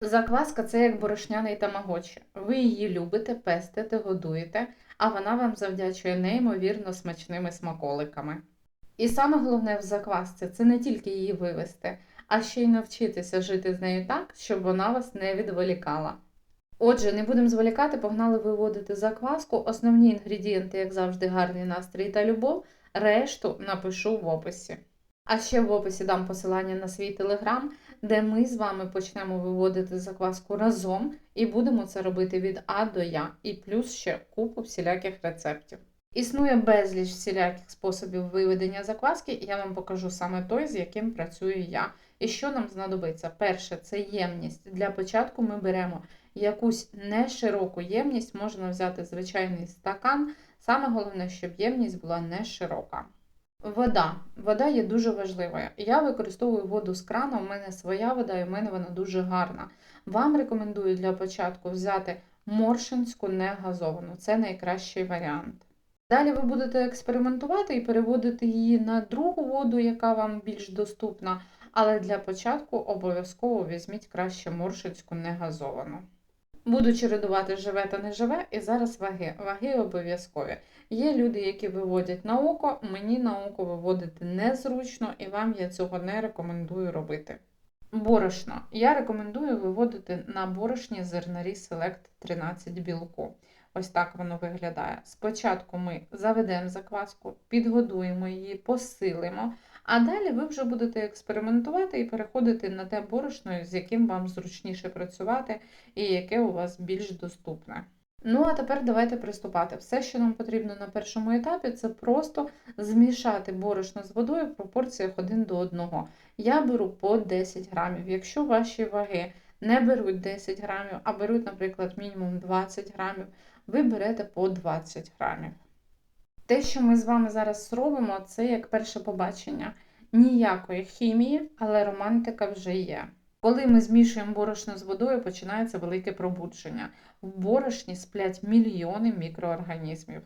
Закваска це як борошняний тамагочі. Ви її любите, пестите, годуєте, а вона вам завдячує неймовірно смачними смаколиками. І саме головне в заквасці це не тільки її вивести, а ще й навчитися жити з нею так, щоб вона вас не відволікала. Отже, не будемо зволікати, погнали виводити закваску. Основні інгредієнти, як завжди, гарний настрій та любов. Решту напишу в описі. А ще в описі дам посилання на свій телеграм, де ми з вами почнемо виводити закваску разом і будемо це робити від А до Я, і плюс ще купу всіляких рецептів. Існує безліч всіляких способів виведення закваски, і я вам покажу саме той, з яким працюю я. І що нам знадобиться? Перше, це ємність. Для початку ми беремо якусь не широку ємність, можна взяти звичайний стакан. Саме головне, щоб ємність була не широка. Вода. Вода є дуже важливою. Я використовую воду з крана, у мене своя вода, і в мене вона дуже гарна. Вам рекомендую для початку взяти моршинську негазовану. Це найкращий варіант. Далі ви будете експериментувати і переводити її на другу воду, яка вам більш доступна, але для початку обов'язково візьміть краще моршинську негазовану. Буду чередувати живе та не живе, і зараз ваги. Ваги обов'язкові. Є люди, які виводять на око, мені на око виводити незручно, і вам я цього не рекомендую робити. Борошно. Я рекомендую виводити на борошні зернарі Select 13 білку. Ось так воно виглядає. Спочатку ми заведемо закваску, підгодуємо її, посилимо, а далі ви вже будете експериментувати і переходити на те борошно, з яким вам зручніше працювати і яке у вас більш доступне. Ну, а тепер давайте приступати. Все, що нам потрібно на першому етапі, це просто змішати борошно з водою в пропорціях 1 до 1. Я беру по 10 грамів. Якщо ваші ваги не беруть 10 грамів, а беруть, наприклад, мінімум 20 грамів, ви берете по 20 грамів. Те, що ми з вами зараз зробимо, це як перше побачення. Ніякої хімії, але романтика вже є. Коли ми змішуємо борошно з водою, починається велике пробудження. В борошні сплять мільйони мікроорганізмів.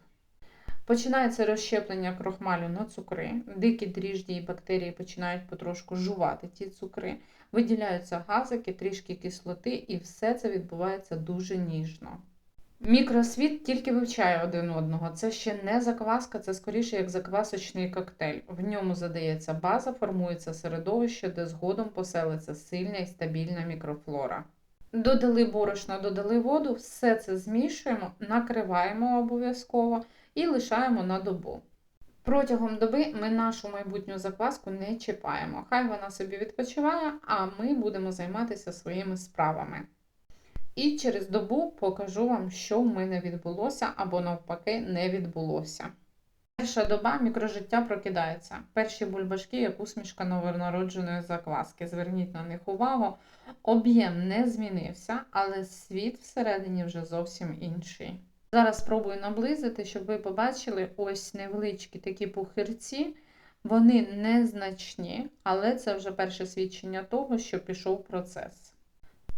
Починається розщеплення крохмалю на цукри, дикі дріжджі і бактерії починають потрошку жувати ті цукри, виділяються газики, трішки кислоти, і все це відбувається дуже ніжно. Мікросвіт тільки вивчає один одного. Це ще не закваска, це скоріше як заквасочний коктейль. В ньому задається база, формується середовище, де згодом поселиться сильна і стабільна мікрофлора. Додали борошно, додали воду, все це змішуємо, накриваємо обов'язково і лишаємо на добу. Протягом доби ми нашу майбутню закваску не чіпаємо. Хай вона собі відпочиває, а ми будемо займатися своїми справами. І через добу покажу вам, що в мене відбулося або навпаки не відбулося. Перша доба мікрожиття прокидається. Перші бульбашки, як усмішка новонародженої закваски. Зверніть на них увагу. Об'єм не змінився, але світ всередині вже зовсім інший. Зараз спробую наблизити, щоб ви побачили ось невеличкі такі пухирці. Вони незначні, але це вже перше свідчення того, що пішов процес.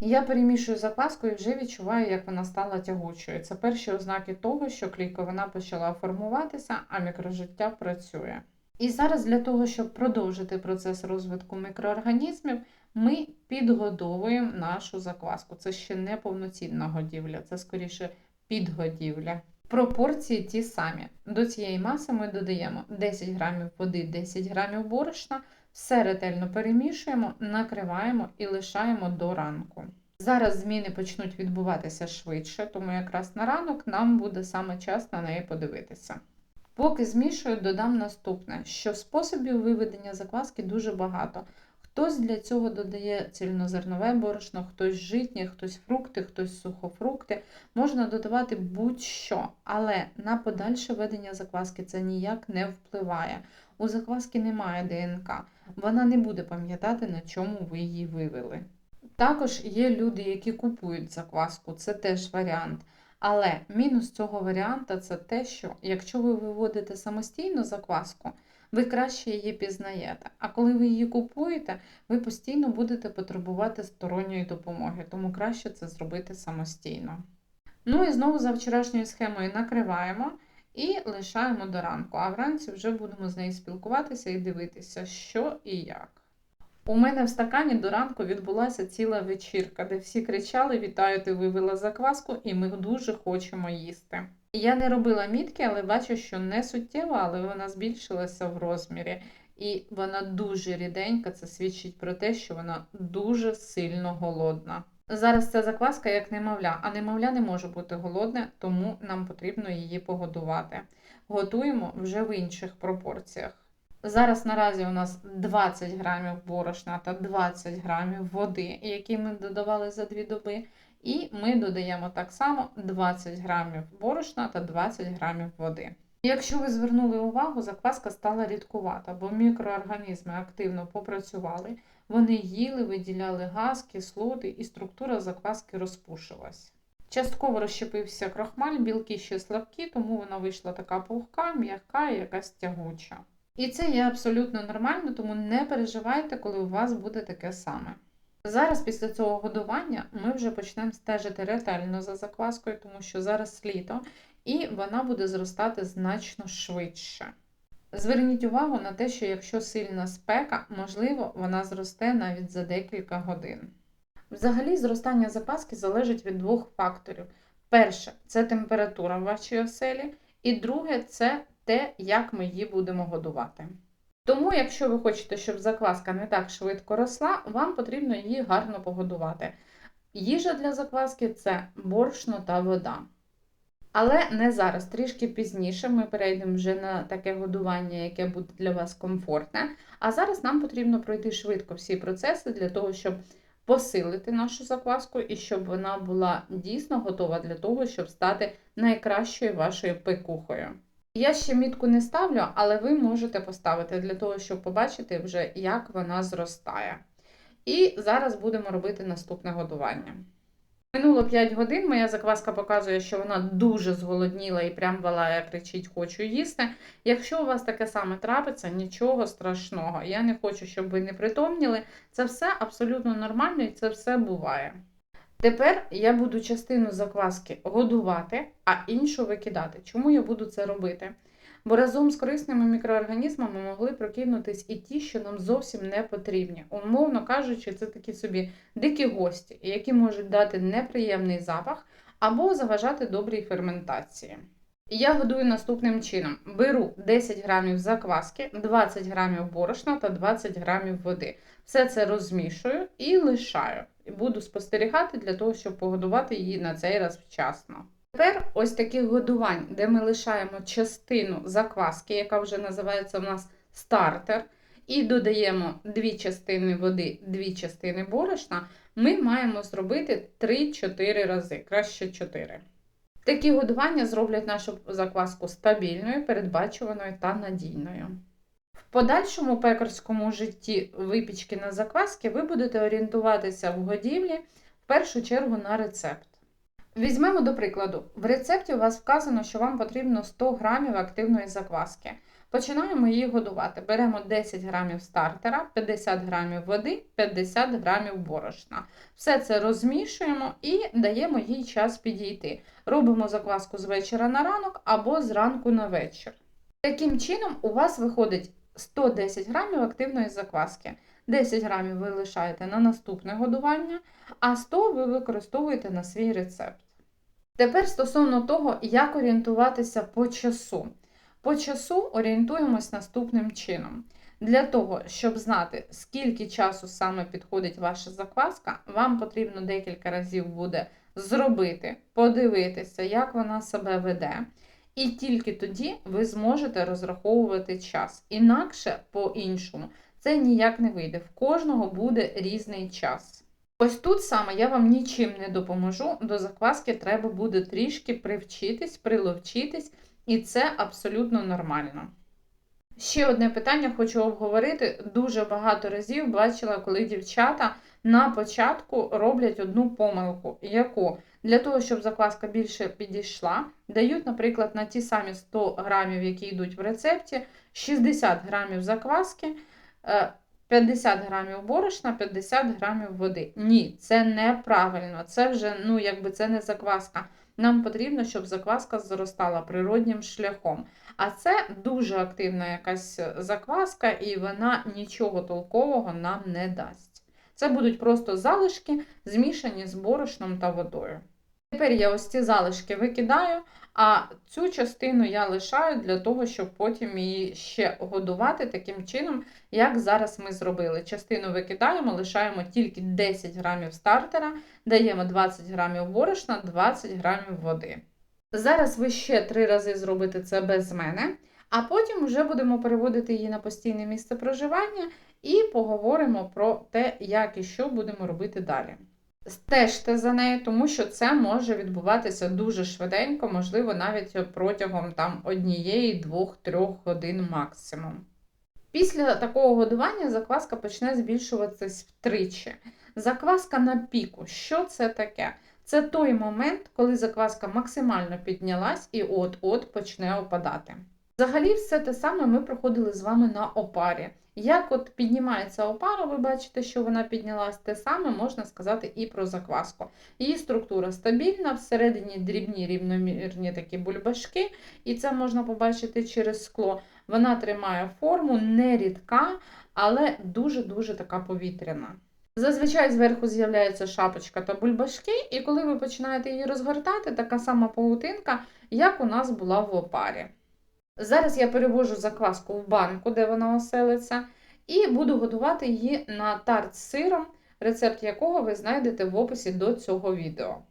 Я перемішую закваску і вже відчуваю, як вона стала тягучою. Це перші ознаки того, що клійковина почала формуватися, а мікрожиття працює. І зараз для того, щоб продовжити процес розвитку мікроорганізмів, ми підгодовуємо нашу закваску. Це ще не повноцінна годівля, це скоріше підгодівля. Пропорції ті самі. До цієї маси ми додаємо 10 грамів води, 10 грамів борошна. Все ретельно перемішуємо, накриваємо і лишаємо до ранку. Зараз зміни почнуть відбуватися швидше, тому якраз на ранок нам буде саме час на неї подивитися. Поки змішую, додам наступне, що способів виведення закваски дуже багато. Хтось для цього додає цільнозернове борошно, хтось житнє, хтось фрукти, хтось сухофрукти. Можна додавати будь-що, але на подальше ведення закваски це ніяк не впливає. У закваски немає ДНК, вона не буде пам'ятати, на чому ви її вивели. Також є люди, які купують закваску, це теж варіант. Але мінус цього варіанта це те, що якщо ви виводите самостійно закваску, ви краще її пізнаєте. А коли ви її купуєте, ви постійно будете потребувати сторонньої допомоги, тому краще це зробити самостійно. Ну і знову за вчорашньою схемою накриваємо і лишаємо до ранку, а вранці вже будемо з нею спілкуватися і дивитися, що і як. У мене в стакані до ранку відбулася ціла вечірка, де всі кричали: Вітаю, ти вивела закваску, і ми дуже хочемо їсти. Я не робила мітки, але бачу, що не суттєво, але вона збільшилася в розмірі. І вона дуже ріденька, це свідчить про те, що вона дуже сильно голодна. Зараз ця закваска як немовля, а немовля не може бути голодне, тому нам потрібно її погодувати. Готуємо вже в інших пропорціях. Зараз наразі у нас 20 грамів борошна та 20 грамів води, які ми додавали за 2 доби. І ми додаємо так само 20 грамів борошна та 20 грамів води. Якщо ви звернули увагу, закваска стала рідкувата, бо мікроорганізми активно попрацювали, вони їли, виділяли газ, кислоти і структура закваски розпушилась. Частково розщепився крохмаль, білки ще слабкі, тому вона вийшла така пухка, м'яка і якась тягуча. І це є абсолютно нормально, тому не переживайте, коли у вас буде таке саме. Зараз, після цього годування, ми вже почнемо стежити ретельно за закваскою, тому що зараз літо і вона буде зростати значно швидше. Зверніть увагу на те, що якщо сильна спека, можливо, вона зросте навіть за декілька годин. Взагалі, зростання запаски залежить від двох факторів. Перше це температура в вашій оселі, і друге це те, як ми її будемо годувати. Тому, якщо ви хочете, щоб закваска не так швидко росла, вам потрібно її гарно погодувати. Їжа для закваски це борошно та вода. Але не зараз, трішки пізніше ми перейдемо вже на таке годування, яке буде для вас комфортне. А зараз нам потрібно пройти швидко всі процеси для того, щоб посилити нашу закваску і щоб вона була дійсно готова для того, щоб стати найкращою вашою пекухою. Я ще мітку не ставлю, але ви можете поставити для того, щоб побачити вже, як вона зростає. І зараз будемо робити наступне годування. Минуло 5 годин, моя закваска показує, що вона дуже зголодніла і прям валає, кричить, хочу їсти. Якщо у вас таке саме трапиться, нічого страшного. Я не хочу, щоб ви не притомніли. Це все абсолютно нормально і це все буває. Тепер я буду частину закваски годувати, а іншу викидати. Чому я буду це робити? Бо разом з корисними мікроорганізмами могли прокинутись і ті, що нам зовсім не потрібні. Умовно кажучи, це такі собі дикі гості, які можуть дати неприємний запах або заважати добрій ферментації. Я годую наступним чином: беру 10 грамів закваски, 20 грамів борошна та 20 грамів води. Все це розмішую і лишаю. Буду спостерігати для того, щоб погодувати її на цей раз вчасно. Тепер ось таких годувань, де ми лишаємо частину закваски, яка вже називається у нас стартер, і додаємо дві частини води, дві частини борошна, ми маємо зробити 3-4 рази, краще 4. Такі годування зроблять нашу закваску стабільною, передбачуваною та надійною. В подальшому пекарському житті випічки на закваски ви будете орієнтуватися в годівлі в першу чергу на рецепт. Візьмемо до прикладу, в рецепті у вас вказано, що вам потрібно 100 грамів активної закваски. Починаємо її годувати. Беремо 10 грамів стартера, 50 грамів води, 50 грамів борошна. Все це розмішуємо і даємо їй час підійти. Робимо закваску з вечора на ранок або з ранку на вечір. Таким чином, у вас виходить 110 грамів активної закваски. 10 грамів ви лишаєте на наступне годування, а 100 ви використовуєте на свій рецепт. Тепер стосовно того, як орієнтуватися по часу. По часу орієнтуємось наступним чином. Для того, щоб знати, скільки часу саме підходить ваша закваска, вам потрібно декілька разів буде зробити, подивитися, як вона себе веде. І тільки тоді ви зможете розраховувати час. Інакше, по-іншому, це ніяк не вийде. В кожного буде різний час. Ось тут саме я вам нічим не допоможу. До закваски треба буде трішки привчитись, приловчитись, і це абсолютно нормально. Ще одне питання хочу обговорити. Дуже багато разів бачила, коли дівчата на початку роблять одну помилку, яку для того, щоб закваска більше підійшла, дають, наприклад, на ті самі 100 грамів, які йдуть в рецепті, 60 грамів закваски, 50 е, грамів борошна, 50 грамів води. Ні, це неправильно. Це вже, ну, якби це не закваска. Нам потрібно, щоб закваска зростала природнім шляхом. А це дуже активна якась закваска, і вона нічого толкового нам не дасть. Це будуть просто залишки, змішані з борошном та водою. Тепер я ось ці залишки викидаю, а цю частину я лишаю для того, щоб потім її ще годувати таким чином, як зараз ми зробили. Частину викидаємо, лишаємо тільки 10 грамів стартера, даємо 20 грамів борошна, 20 грамів води. Зараз ви ще три рази зробите це без мене, а потім вже будемо переводити її на постійне місце проживання і поговоримо про те, як і що будемо робити далі. Стежте за нею, тому що це може відбуватися дуже швиденько, можливо, навіть протягом там однієї, двох, трьох годин максимум. Після такого годування закваска почне збільшуватись втричі. Закваска на піку. Що це таке? Це той момент, коли закваска максимально піднялась і от-от почне опадати. Взагалі, все те саме ми проходили з вами на опарі. Як от піднімається опара, ви бачите, що вона піднялась, те саме можна сказати і про закваску. Її структура стабільна, всередині дрібні рівномірні такі бульбашки, і це можна побачити через скло. Вона тримає форму, не рідка, але дуже-дуже така повітряна. Зазвичай зверху з'являється шапочка та бульбашки, і коли ви починаєте її розгортати, така сама паутинка, як у нас була в опарі. Зараз я перевожу закваску в банку, де вона оселиться, і буду готувати її на тарт з сиром, рецепт якого ви знайдете в описі до цього відео.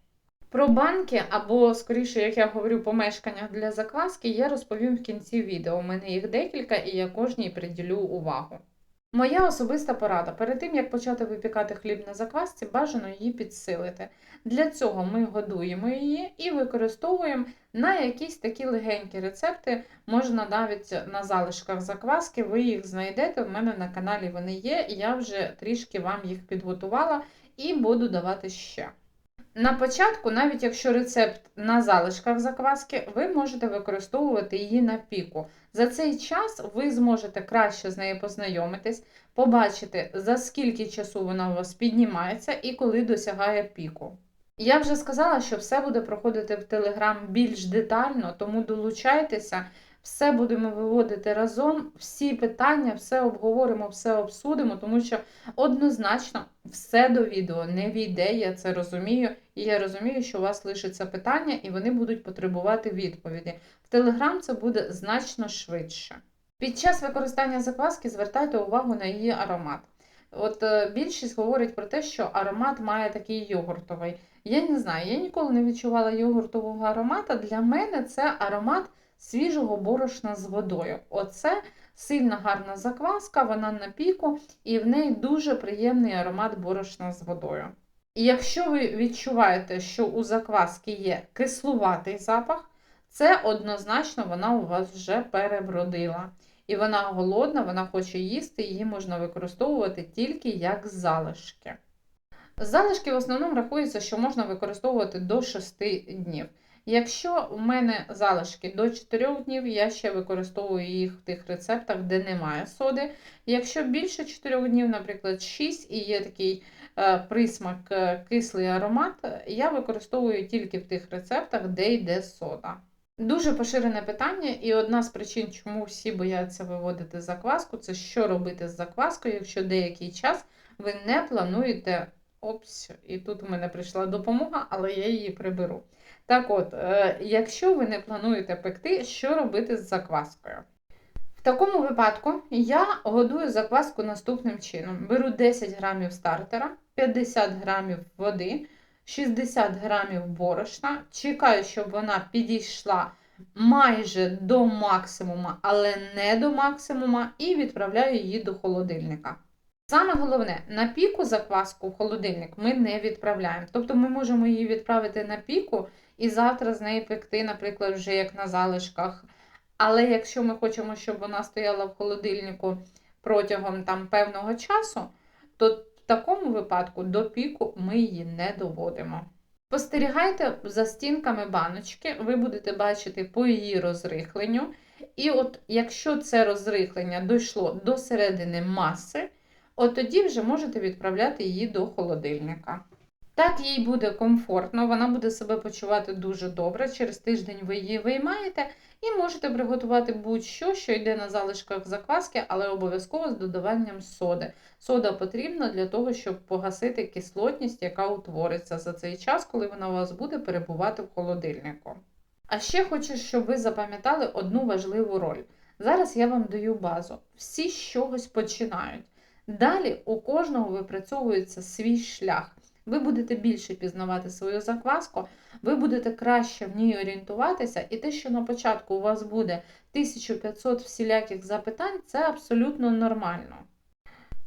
Про банки, або, скоріше, як я говорю, помешкання для закваски, я розповім в кінці відео. У мене їх декілька, і я кожній приділю увагу. Моя особиста порада. Перед тим, як почати випікати хліб на заквасці, бажано її підсилити. Для цього ми годуємо її і використовуємо на якісь такі легенькі рецепти. Можна навіть на залишках закваски, ви їх знайдете. У мене на каналі вони є, я вже трішки вам їх підготувала і буду давати ще. На початку, навіть якщо рецепт на залишках закваски, ви можете використовувати її на піку. За цей час ви зможете краще з нею познайомитись, побачити, за скільки часу вона у вас піднімається і коли досягає піку. Я вже сказала, що все буде проходити в Телеграм більш детально, тому долучайтеся, все будемо виводити разом, всі питання, все обговоримо, все обсудимо, тому що однозначно все до відео не війде, я це розумію. І я розумію, що у вас лишиться питання, і вони будуть потребувати відповіді. В Телеграм це буде значно швидше. Під час використання закваски звертайте увагу на її аромат. От е, більшість говорить про те, що аромат має такий йогуртовий. Я не знаю, я ніколи не відчувала йогуртового аромата. Для мене це аромат свіжого борошна з водою. Оце сильна гарна закваска, вона на піку, і в неї дуже приємний аромат борошна з водою. І якщо ви відчуваєте, що у закваски є кислуватий запах, це однозначно вона у вас вже перебродила. І вона голодна, вона хоче їсти, її можна використовувати тільки як залишки. Залишки в основному рахується, що можна використовувати до 6 днів. Якщо в мене залишки до 4 днів, я ще використовую їх в тих рецептах, де немає соди. Якщо більше 4 днів, наприклад, 6 і є такий присмак, е, кислий аромат, я використовую тільки в тих рецептах, де йде сода. Дуже поширене питання, і одна з причин, чому всі бояться виводити закваску, це що робити з закваскою, якщо деякий час ви не плануєте. Опс, і тут у мене прийшла допомога, але я її приберу. Так от, е, якщо ви не плануєте пекти, що робити з закваскою? В такому випадку я годую закваску наступним чином: беру 10 грамів стартера, 50 грамів води, 60 грамів борошна, чекаю, щоб вона підійшла майже до максимума, але не до максимума, і відправляю її до холодильника. Саме головне, на піку закваску в холодильник ми не відправляємо. Тобто ми можемо її відправити на піку і завтра з неї пекти, наприклад, вже як на залишках. Але якщо ми хочемо, щоб вона стояла в холодильнику протягом там певного часу, то в такому випадку до піку ми її не доводимо. Спостерігайте за стінками баночки, ви будете бачити по її розрихленню. І от якщо це розрихлення дійшло до середини маси, от тоді вже можете відправляти її до холодильника. Так їй буде комфортно, вона буде себе почувати дуже добре. Через тиждень ви її виймаєте і можете приготувати будь-що, що йде на залишках закваски, але обов'язково з додаванням соди. Сода потрібна для того, щоб погасити кислотність, яка утвориться за цей час, коли вона у вас буде перебувати в холодильнику. А ще хочу, щоб ви запам'ятали одну важливу роль. Зараз я вам даю базу. Всі з чогось починають. Далі у кожного випрацьовується свій шлях. Ви будете більше пізнавати свою закваску, ви будете краще в ній орієнтуватися, і те, що на початку у вас буде 1500 всіляких запитань, це абсолютно нормально.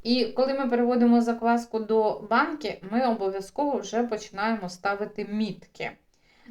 І коли ми переводимо закваску до банки, ми обов'язково вже починаємо ставити мітки.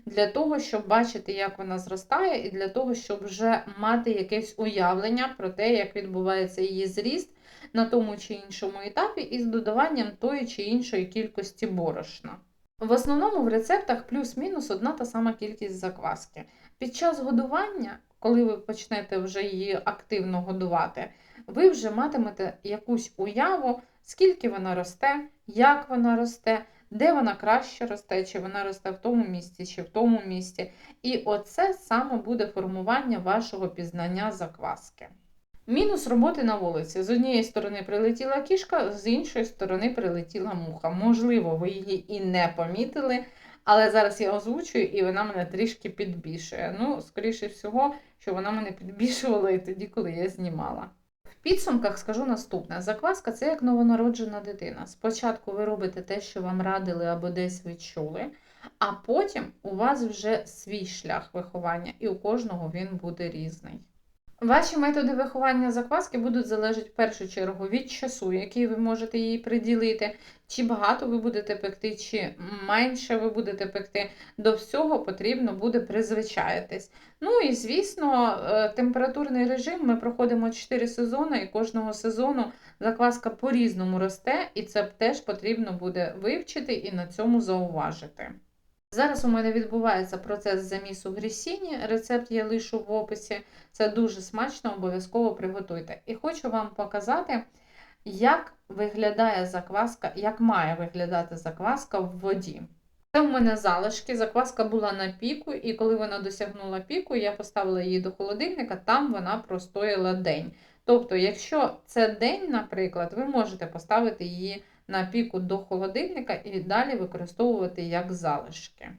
Для того, щоб бачити, як вона зростає, і для того, щоб вже мати якесь уявлення про те, як відбувається її зріст на тому чи іншому етапі, із додаванням тої чи іншої кількості борошна. В основному в рецептах плюс-мінус одна та сама кількість закваски. Під час годування, коли ви почнете вже її активно годувати, ви вже матимете якусь уяву, скільки вона росте, як вона росте, де вона краще росте, чи вона росте в тому місці, чи в тому місці. І оце саме буде формування вашого пізнання закваски. Мінус роботи на вулиці. З однієї сторони прилетіла кішка, з іншої сторони прилетіла муха. Можливо, ви її і не помітили, але зараз я озвучую і вона мене трішки підбільшує. Ну, скоріше всього, що вона мене підбільшувала і тоді, коли я знімала. В підсумках скажу наступне: закваска це як новонароджена дитина. Спочатку ви робите те, що вам радили або десь ви чули, а потім у вас вже свій шлях виховання, і у кожного він буде різний. Ваші методи виховання закваски будуть залежати в першу чергу від часу, який ви можете їй приділити, чи багато ви будете пекти, чи менше ви будете пекти. До всього потрібно буде призвичаєтесь. Ну і, звісно, е, температурний режим ми проходимо 4 сезони, і кожного сезону закваска по-різному росте, і це теж потрібно буде вивчити і на цьому зауважити. Зараз у мене відбувається процес замісу грісіні, рецепт я лишу в описі. Це дуже смачно, обов'язково приготуйте. І хочу вам показати, як виглядає закваска, як має виглядати закваска в воді. Це в мене залишки, закваска була на піку, і коли вона досягнула піку, я поставила її до холодильника, там вона простояла день. Тобто, якщо це день, наприклад, ви можете поставити її на піку до холодильника і далі використовувати як залишки.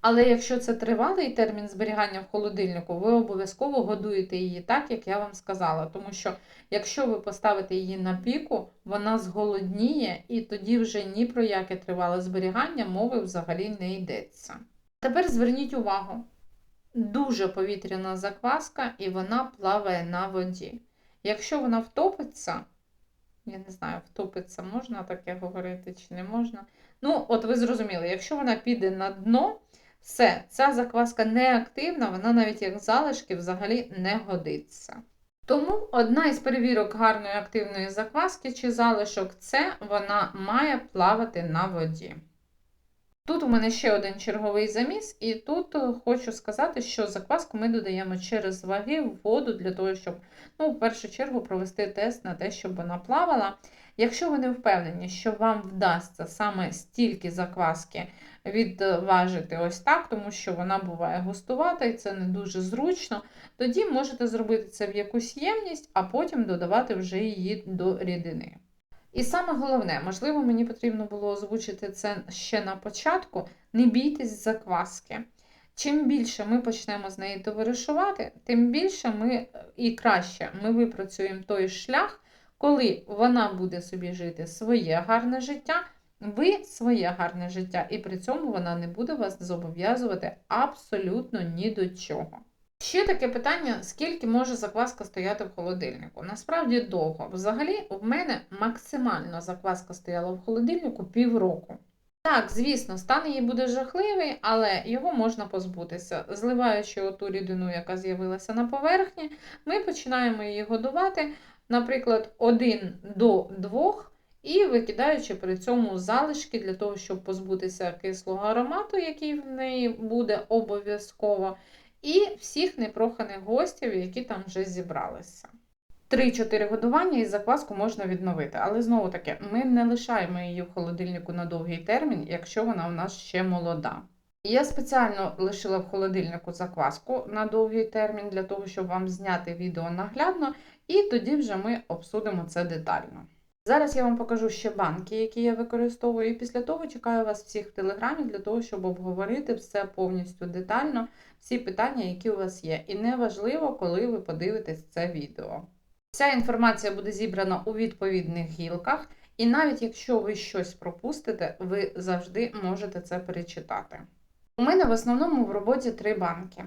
Але якщо це тривалий термін зберігання в холодильнику, ви обов'язково годуєте її так, як я вам сказала. Тому що, якщо ви поставите її на піку, вона зголодніє, і тоді вже ні про яке тривале зберігання мови взагалі не йдеться. Тепер зверніть увагу: дуже повітряна закваска, і вона плаває на воді. Якщо вона втопиться, я не знаю, втопиться, можна таке говорити чи не можна. Ну, от ви зрозуміли, якщо вона піде на дно, все, ця закваска не активна, вона навіть як залишки взагалі не годиться. Тому одна із перевірок гарної активної закваски чи залишок це вона має плавати на воді. Тут у мене ще один черговий заміс, і тут е, хочу сказати, що закваску ми додаємо через ваги в воду для того, щоб, ну, в першу чергу, провести тест на те, щоб вона плавала. Якщо ви не впевнені, що вам вдасться саме стільки закваски відважити ось так, тому що вона буває густувата і це не дуже зручно, тоді можете зробити це в якусь ємність, а потім додавати вже її до рідини. І саме головне, можливо, мені потрібно було озвучити це ще на початку: не бійтесь закваски. Чим більше ми почнемо з неї товаришувати, тим більше ми і краще ми випрацюємо той шлях, коли вона буде собі жити своє гарне життя, ви своє гарне життя, і при цьому вона не буде вас зобов'язувати абсолютно ні до чого. Ще таке питання: скільки може закваска стояти в холодильнику? Насправді довго. Взагалі, в мене максимально закваска стояла в холодильнику півроку. Так, звісно, стан її буде жахливий, але його можна позбутися. Зливаючи оту рідину, яка з'явилася на поверхні, ми починаємо її годувати, наприклад, 1 до 2 і викидаючи при цьому залишки для того, щоб позбутися кислого аромату, який в неї буде обов'язково і всіх непроханих гостів, які там вже зібралися. 3-4 годування і закваску можна відновити. Але знову таки, ми не лишаємо її в холодильнику на довгий термін, якщо вона у нас ще молода. Я спеціально лишила в холодильнику закваску на довгий термін для того, щоб вам зняти відео наглядно, і тоді вже ми обсудимо це детально. Зараз я вам покажу ще банки, які я використовую, і після того чекаю вас всіх в телеграмі для того, щоб обговорити все повністю детально, всі питання, які у вас є. І не важливо, коли ви подивитесь це відео. Вся інформація буде зібрана у відповідних гілках, і навіть якщо ви щось пропустите, ви завжди можете це перечитати. У мене в основному в роботі три банки.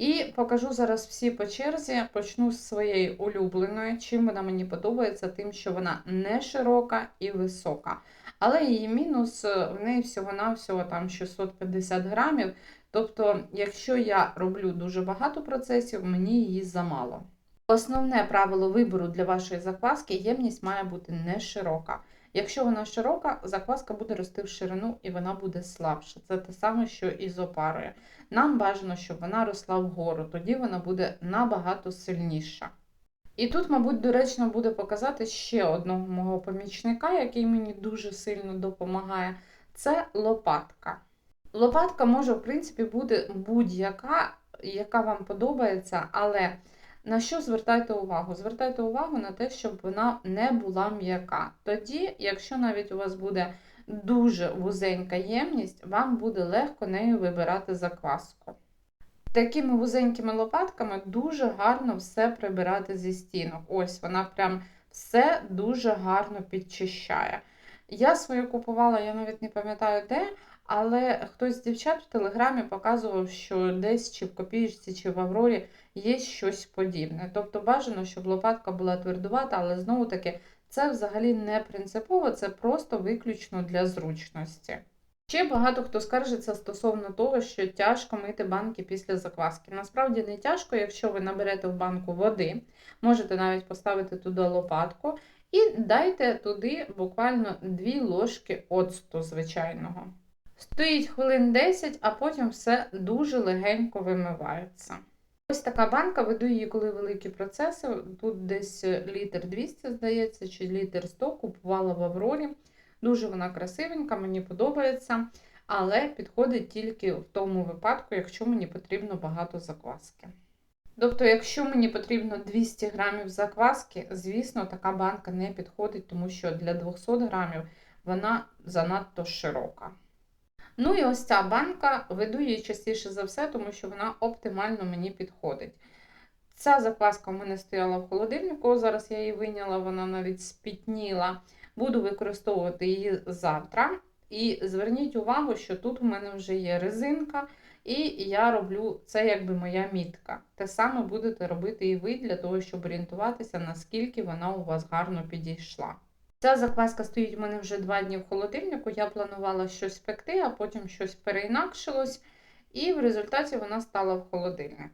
І покажу зараз всі по черзі. Почну з своєї улюбленої. Чим вона мені подобається, тим, що вона не широка і висока. Але її мінус е, в неї всього-навсього там 650 грамів. Тобто, якщо я роблю дуже багато процесів, мені її замало. Основне правило вибору для вашої закваски ємність має бути не широка. Якщо вона широка, закваска буде рости в ширину і вона буде слабша. Це те саме, що і опарою. Нам бажано, щоб вона росла вгору, тоді вона буде набагато сильніша. І тут, мабуть, доречно буде показати ще одного мого помічника, який мені дуже сильно допомагає. Це лопатка. Лопатка може, в принципі, бути будь-яка, яка вам подобається, але на що звертайте увагу? Звертайте увагу на те, щоб вона не була м'яка. Тоді, якщо навіть у вас буде дуже вузенька ємність, вам буде легко нею вибирати закваску. Такими вузенькими лопатками дуже гарно все прибирати зі стінок. Ось вона прям все дуже гарно підчищає. Я свою купувала, я навіть не пам'ятаю де, але хтось з дівчат в телеграмі показував, що десь чи в копієчці, чи в Аврорі є щось подібне. Тобто бажано, щоб лопатка була твердувата, але знову таки це взагалі не принципово, це просто виключно для зручності. Ще багато хто скаржиться стосовно того, що тяжко мити банки після закваски. Насправді не тяжко, якщо ви наберете в банку води, можете навіть поставити туди лопатку і дайте туди буквально 2 ложки оцту звичайного. Стоїть хвилин 10, а потім все дуже легенько вимивається. Ось така банка, веду її, коли великі процеси. Тут десь літр 200, здається, чи літр 100 купувала в Аврорі. Дуже вона красивенька, мені подобається, але підходить тільки в тому випадку, якщо мені потрібно багато закваски. Тобто, якщо мені потрібно 200 грамів закваски, звісно, така банка не підходить, тому що для 200 грамів вона занадто широка. Ну і ось ця банка, веду її частіше за все, тому що вона оптимально мені підходить. Ця закваска в мене стояла в холодильнику, зараз я її виняла, вона навіть спітніла. Буду використовувати її завтра. І зверніть увагу, що тут у мене вже є резинка, і я роблю це якби моя мітка. Те саме будете робити і ви для того, щоб орієнтуватися, наскільки вона у вас гарно підійшла. Ця закваска стоїть у мене вже два дні в холодильнику. Я планувала щось пекти, а потім щось переінакшилось, і в результаті вона стала в холодильник.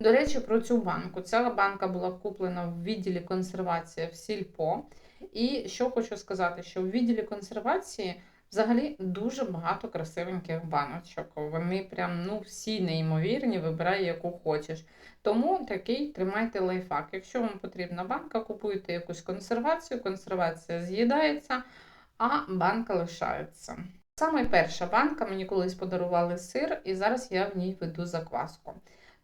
До речі, про цю банку. Ця банка була куплена в відділі консервації в Сільпо. І що хочу сказати, що в відділі консервації взагалі дуже багато красивеньких баночок. Вони прям ну, всі неймовірні, вибирай, яку хочеш. Тому такий тримайте лайфхак. Якщо вам потрібна банка, купуйте якусь консервацію, консервація з'їдається, а банка лишається. Саме перша банка мені колись подарували сир, і зараз я в ній веду закваску.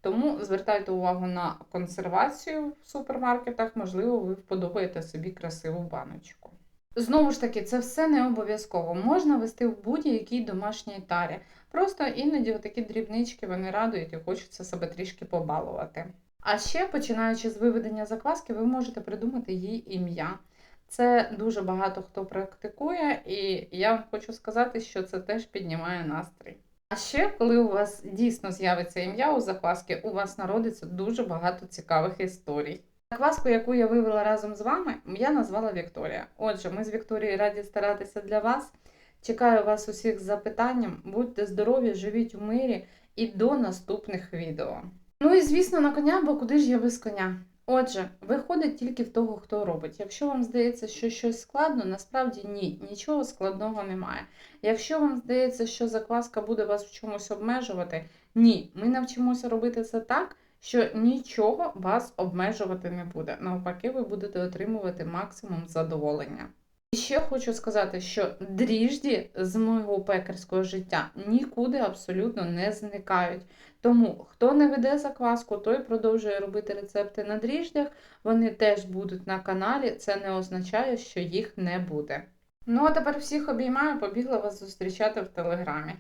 Тому звертайте увагу на консервацію в супермаркетах, можливо, ви вподобаєте собі красиву баночку. Знову ж таки, це все не обов'язково. Можна вести в будь-якій домашній тарі. Просто іноді такі дрібнички вони радують і хочеться себе трішки побалувати. А ще, починаючи з виведення закваски, ви можете придумати їй ім'я. Це дуже багато хто практикує, і я хочу сказати, що це теж піднімає настрій. А ще, коли у вас дійсно з'явиться ім'я у закваски, у вас народиться дуже багато цікавих історій. Закваску, яку я вивела разом з вами, я назвала Вікторія. Отже, ми з Вікторією раді старатися для вас. Чекаю вас усіх з запитанням. Будьте здорові, живіть у мирі і до наступних відео. Ну і звісно, на коня, бо куди ж я без коня? Отже, виходить тільки в того, хто робить. Якщо вам здається, що щось складно, насправді ні, нічого складного немає. Якщо вам здається, що закваска буде вас в чомусь обмежувати, ні, ми навчимося робити це так, що нічого вас обмежувати не буде. Навпаки, ви будете отримувати максимум задоволення. І ще хочу сказати, що дріжджі з мого пекарського життя нікуди абсолютно не зникають. Тому хто не веде закваску, той продовжує робити рецепти на дріжджах. Вони теж будуть на каналі. Це не означає, що їх не буде. Ну а тепер всіх обіймаю, побігла вас зустрічати в телеграмі.